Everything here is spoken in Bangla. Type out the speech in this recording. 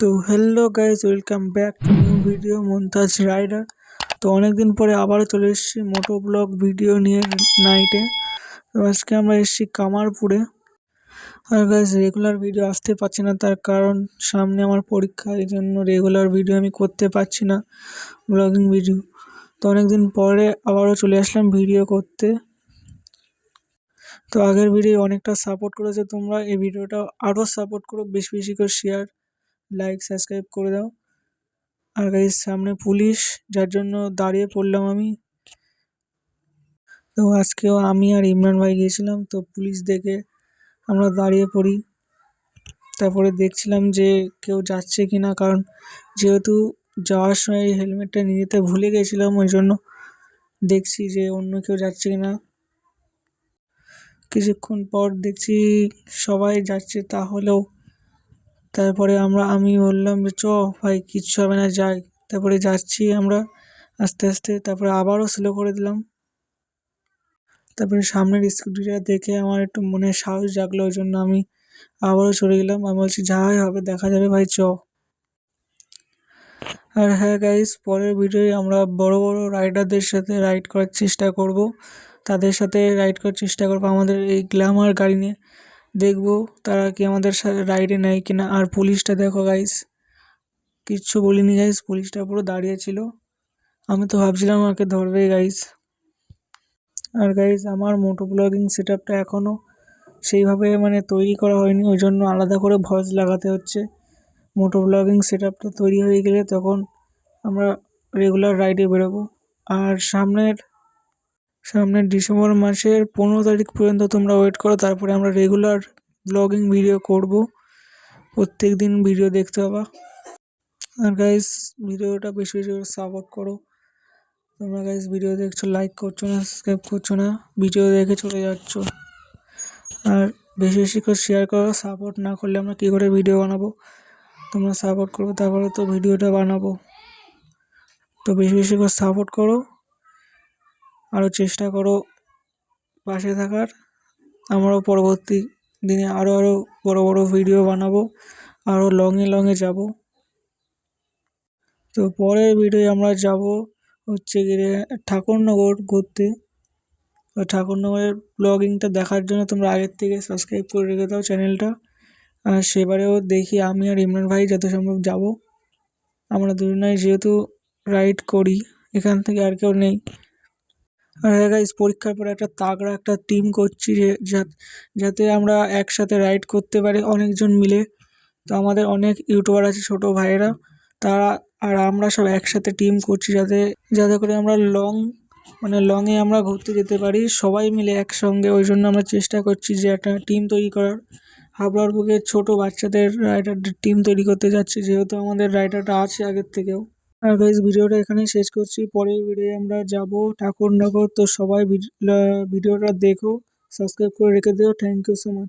তো hello guys welcome back to new video Montaj rider তো অনেকদিন পরে আবারও চলে এসেছি মোটো ব্লগ ভিডিও নিয়ে নাইটে তো আজকে আমরা এসেছি কামারপুরে। আর গাইজ রেগুলার ভিডিও আসতে পারছি না, তার কারণ সামনে আমার পরীক্ষা, এই জন্য রেগুলার ভিডিও আমি করতে পারছি না ব্লগিং ভিডিও তো অনেকদিন পরে আবারও চলে আসলাম ভিডিও করতে। তো আগের ভিডিও অনেকটা সাপোর্ট করেছে তোমরা, এই ভিডিওটা আরও সাপোর্ট করো বেশি বেশি করে শেয়ার লাইক সাবস্ক্রাইব করে দাও। আর গাইজ সামনে পুলিশ যার জন্য দাঁড়িয়ে পড়লাম আমি। তো আজকেও আমি আর ইমরান ভাই গিয়েছিলাম, তো পুলিশ দেখে আমরা দাঁড়িয়ে পড়ি। তারপরে দেখছিলাম যে কেউ যাচ্ছে কি না কারণ যেহেতু যাওয়ার সময় এই হেলমেটটা নিয়ে যেতে ভুলে গেছিলাম, ওই জন্য দেখছি যে অন্য কেউ যাচ্ছে কি না কিছুক্ষণ পর দেখছি সবাই যাচ্ছে, তাহলেও তারপরে আমরা, আমি বললাম যে, চ ভাই, কিচ্ছু হবে না, যাই। তারপরে যাচ্ছি আমরা আস্তে আস্তে। তারপরে আবারও স্লো করে দিলাম। তারপরে সামনের স্কুটিটা দেখে আমার একটু মনে সাহস জাগলো, ওই জন্য আমি আবারও চলে গেলাম। আমি বলছি, যাই হবে, দেখা যাবে, ভাই, চ। আর হ্যাঁ গাইস পরের ভিডিওয়ে আমরা বড় বড় রাইডারদের সাথে রাইড করার চেষ্টা করব। তাদের সাথে রাইড করার চেষ্টা করব আমাদের এই গ্ল্যামার গাড়ি নিয়ে। দেখব তারা কি আমাদের রাইডে নেয় কি না আর পুলিশটা দেখো গাইস কিচ্ছু বলিনি গাইস পুলিশটা পুরো দাঁড়িয়ে ছিল। আমি তো ভাবছিলাম আমাকে ধরবে গাইস আর গাইস আমার মোটো ব্লগিং সেট আপটা এখনও সেইভাবে মানে তৈরি করা হয়নি, ওই জন্য আলাদা করে ভয়েস লাগাতে হচ্ছে। মোটো ব্লগিং সেট আপটা তৈরি হয়ে গেলে তখন আমরা রেগুলার রাইডে বেরোবো। আর সামনের সামনের ডিসেম্বর মাসের পনেরো তারিখ পর্যন্ত তোমরা ওয়েট করো, তারপরে আমরা রেগুলার ব্লগিং ভিডিও করব। প্রত্যেক দিন ভিডিও দেখতে পাবা। আর গাইস ভিডিওটা বেশি বেশি করে সাপোর্ট করো। তোমরা গাইস ভিডিও দেখছ লাইক করছ না সাবস্ক্রাইব করছ না ভিডিও দেখে চলে যাচ্ছ। আর বেশি বেশি করে শেয়ার করো সাপোর্ট না করলে আমরা কী করে ভিডিও বানাবো? তোমরা সাপোর্ট করো তারপরে তো ভিডিওটা বানাবো। তো বেশি বেশি করে সাপোর্ট করো। আরও চেষ্টা করো পাশে থাকার। আমরাও পরবর্তী দিনে আরও আরও বড় বড় ভিডিও বানাবো আরও লংয়ে লংয়ে যাব। তো পরের ভিডিও আমরা যাব হচ্ছে গিয়ে ঠাকুরনগর ঘুরতে। তো ঠাকুরনগরের ব্লগিংটা দেখার জন্য তোমরা আগের থেকে সাবস্ক্রাইব করে রেখে দাও চ্যানেলটা আর সেবারেও দেখি আমি আর ইমরান ভাই যত সম্ভব যাব। আমরা দুজনাই যেহেতু রাইড করি, এখান থেকে আর কেউ নেই। আর হ্যাঁ পরীক্ষার পরে একটা তাগড়া একটা টিম করছি যাতে আমরা একসাথে রাইড করতে পারি অনেকজন মিলে। তো আমাদের অনেক ইউটিউবার আছে, ছোটো ভাইয়েরা। তারা আর আমরা সব একসাথে টিম করছি যাতে যাতে করে আমরা লং মানে লংয়ে আমরা ঘুরতে যেতে পারি, সবাই মিলে একসঙ্গে। ওই জন্য আমরা চেষ্টা করছি যে একটা টিম তৈরি করার। হাবড়ার বুকে ছোটো বাচ্চাদের রাইডারদের টিম তৈরি করতে যাচ্ছি, যেহেতু আমাদের রাইডারটা আছে আগের থেকেও। আর গাইজ ভিডিওটা এখানেই শেষ করছি। পরের ভিডিও আমরা যাব। ঠাকুরনগর, তো সবাই ভিডিওটা দেখো সাবস্ক্রাইব করে রেখে দিও। Thank you so much